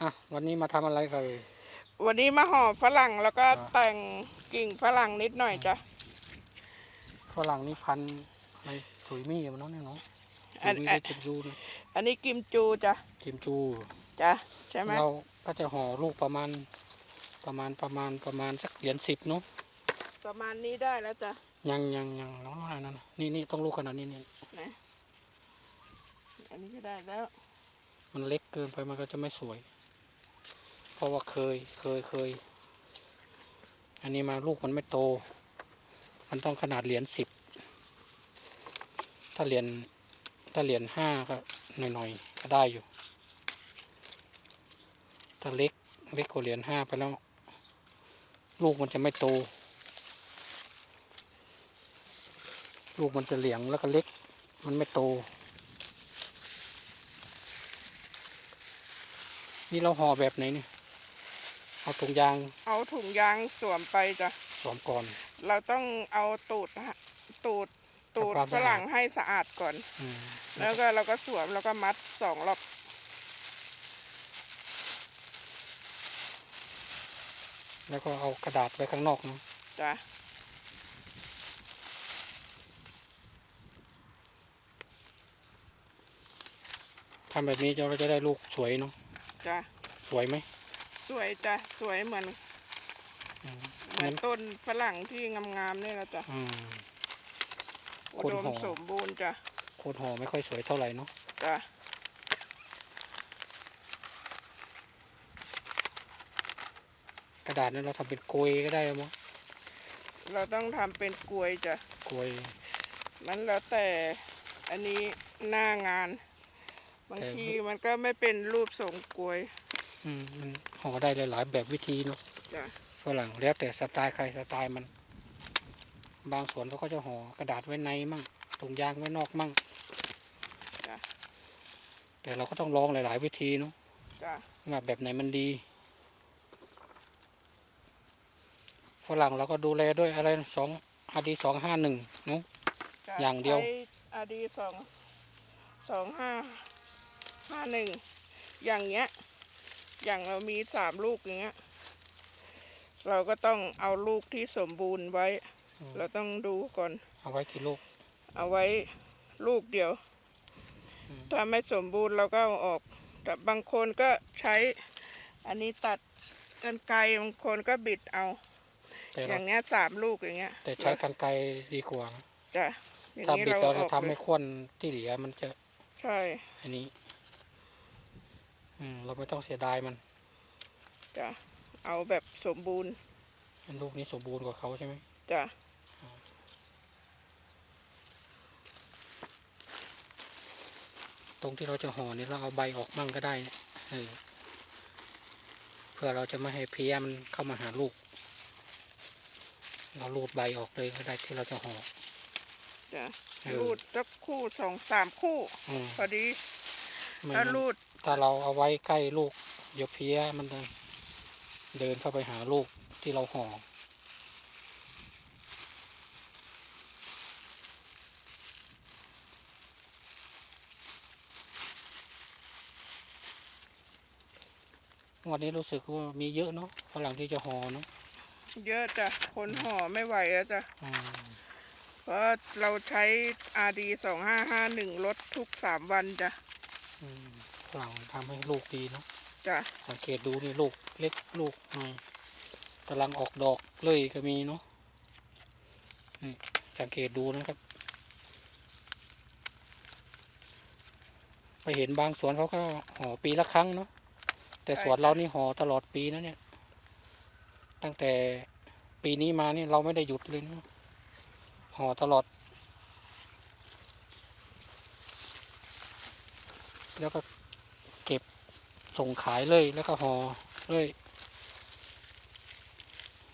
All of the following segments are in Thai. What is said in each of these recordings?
อะวันนี้มาทำอะไรกันเอ่ยวันนี้มาห่อฝรั่งแล้วก็อ่าแต่งกิ่งฝรั่งนิดหน่อยจ้ะฝรั่งนี่พันธุ์ในสุยมี่มันเนาะเนี่ยเนาะอัสุยนมี่อัได้นกิมจูเนี่ยอันนี้กิมจูจ้ะกิมจู จ้ะใช่ไหมเราก็จะห่อลูกประมาณประมาณประมาณประมาณสักเหรียญสิบเนาะประมาณนี้ได้แล้วจ้ะยังยังยังน้องอะไรนั่นน่ะนี่นี่ต้องลูกขนาดนี้นี่นะอันนี้ก็ได้แล้ว มันเล็กเกินไปมันก็จะไม่สวย เพราะว่าเคยเคยเคย อันนี้มาลูกมันไม่โต มันต้องขนาดเหรียญสิบถ้าเหรียญถ้าเหรียญห้าก็หน่อยๆก็ได้อยู่ ถ้าเล็กเล็กกว่าเหรียญห้าไปแล้ว ลูกมันจะไม่โต ลูกมันจะเหลียงแล้วก็เล็ก มันไม่โต นี่เราห่อแบบไหนเนี่ย เอาถุงยางเอาถุงยางสวมไปจ้ะสวมก่อน เราต้องเอาตูดฮะตูดตูดทำความฝสะอาดรั่งให้สะอาดก่อน อืมแล้วก็เราก็สวมแล้วก็มัดสองรอบแล้วก็เอากระดาษไว้ข้างนอกเนอะจ้ะทำแบบนี้เราจะได้ลูกสวยเนาะจ้ะสวยไหม สวยจ้ะสวยเหมือนอืมเหมือนต้นฝรั่งที่งามๆนี่แหละจ้ะอืม อุคนดมห่อสมบูรณ์จ้ะโคนห่อไม่ค่อยสวยเท่าไหร่เนาะจ้ะกระดาษนั้นเราทำเป็นโกยก็ได้มั้งเราต้องทำเป็นกลวยจ้ะโกยมันแล้วแต่อันนี้หน้างาน บางแต่ ทีมันก็ไม่เป็นรูปทรงกลวยอื มมันห่อได้หลายๆแบบวิธีเนาะจ้ะฝรั่งแล้วแต่สไตล์ใครสไตล์มัน บางสวนเขาก็จะห่อกระดาษไว้ในมั่งถุงยางไว้นอกมั่งจ้ะแต่เราก็ต้องลองหลาย ๆ วิธีเนาะจ้ะว่าแบบไหนมันดีฝรั่งเราก็ดูแลด้วยอะไรสองอาดีสองห้าหนึ่งเนาะจ้ะอย่างเดียวใช้อาดีสองสองห้าห้าหนึ่งอย่างเงี้ย อย่างเรามีสามลูกอย่างเงี้ย เราก็ต้องเอาลูกที่สมบูรณ์ไว้ เราต้องดูก่อน เอาไว้กี่ลูก เอาไว้ลูกเดียวอืมถ้าไม่สมบูรณ์เราก็เอาออก แต่บางคนก็ใช้อันนี้ตัดกันไกลบางคนก็บิดเอา แต่อเราย่างเงี้ยสามลูกอย่างเงี้ยแต่ใช้กันไกรดีกว่านะจ้ะอย่างถ้านี้บิดเราเราอจะอกทำเลให้ยข้วนที่เหลือมันจะใช่ อันนี้ อืมเราไม่ต้องเสียดายมันจ้ะเอาแบบสมบูรณ์มันลูกนี้สมบูรณ์กว่าเขาใช่ไหมจ้ะตรงที่เราจะห่อนี่เราเอาใบออกมั่งก็ได้นะเออเพื่อเราจะไม่ให้เพี้ยมันเข้ามาหาลูก เราลูดใบออกเลยก็ได้ที่เราจะห่อจ้ะเออรูดสักคู่สองสามคู่ อืมพอดี ไม่ถ้างั้นรูด ถ้าเราเอาไว้ใกล้ลูกเดี๋ยวเพี้ยมันเดินเข้าไปหาลูกที่เราห่อวันนี้รู้สึกว่ามีเยอะเนาะฝรั่งที่จะห่อเนาะเยอะจ้ะคนห่อไม่ไหวแล้วจ้ะเพราะเราใช้อาดีสองห้าห้าหนึ่งลดทุกสามวันจ้ะอืม ฝรั่งทำให้ลูกดีเนาะจ้ะสังเกตดูนี่ลูกเล็กลูกหน่อยกำลังออกดอกเลยก็มีเนาะนี่สังเกตดูนะครับ ไปเห็นบางสวนเขาก็ห่อปีละครั้งเนาะแต่สวนเรานี่ห่อตลอดปีนะเนี่ย ตั้งแต่ปีนี้มานี่เราไม่ได้หยุดเลยเนาะห่อตลอด แล้วก็เก็บ ส่งขายเลยแล้วก็ห่อเลย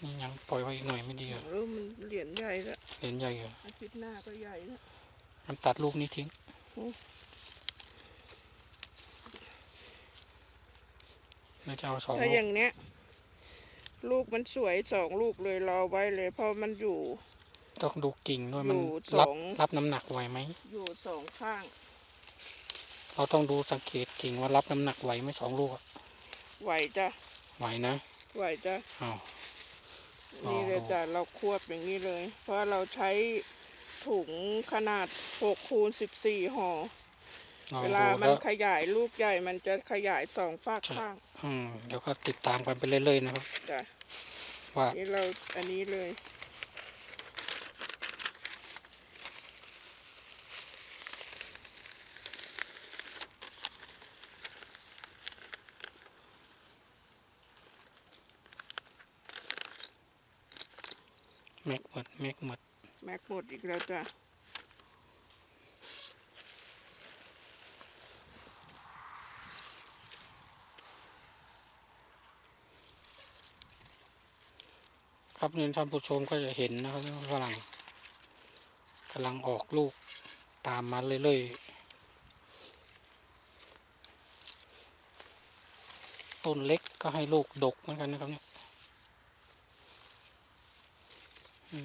นี่ยังปล่อยไว้อีกหน่อยไม่ดีเหรอเออมันเหรียญใหญ่แล้วเห็นใหญ่เหรออาทิตย์หน้าก็ใหญ่แล้วมันตัดลูกนี้ทิ้งอืมน่าจะเอาสองถ้าลูอกย่างเนี้ย ลูกมันสวยสองลูกเลยรอไว้เลยเพราะมันอยู่ ต้องดูกิ่งด้วยมันอยู่รับสองรับน้ำหนักไหวไหมอยู่สองข้าง เราต้องดูสังเกตกิ่งว่ารับน้ำหนักไหวไหมสองลูกอะไหวจ้ะไหวนะไหวจ้ะอ้าวนี่เลยอ๋อจ้ะเราควบอย่างนี้เลย เพราะเราใช้ถุงขนาด6คูณ14ห่อลองเวดูลามัแล้นวขยายลูกใหญ่มันจะขยายสองฝากใช่ข้างอืมเดี๋ยวก็ติดตามกันไปเรื่อยๆนะครับ จ้ะว่านี่เราอันนี้เลย แม็กหมดแม็กหมดแม็กหมดอีกแล้วจ้ะครับนี่ท่านผู้ชมก็จะเห็นนะครับว่าฝรั่งกำลังออกลูกตามมาเรื่อยๆต้นเล็กก็ให้ลูกดกเหมือนกันนะครับเนี่ย อื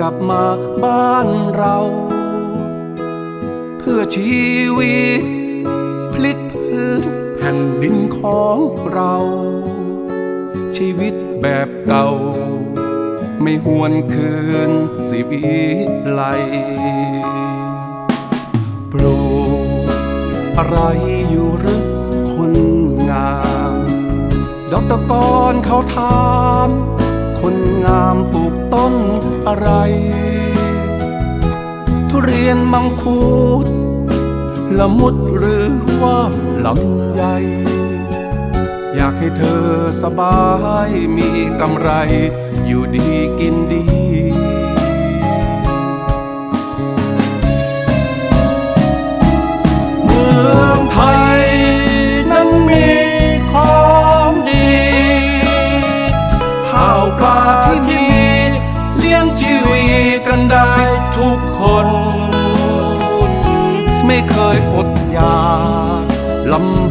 กลับมาบ้านเรา เพื่อชีวิต พลิกพื้นแผ่นดินของเรา ชีวิตแบบเก่า ไม่หวนคืนสิวิไลปลูกอะไรอยู่หรือคนงามดอกตะกอนเขาถาม คนงามปลูก อะไร ทุเรียนมังคุดละมุดหรือว่าลำไยอยากให้เธอสบายมีกำไร อยู่ดีกินดี เมืองไทยนั้นมี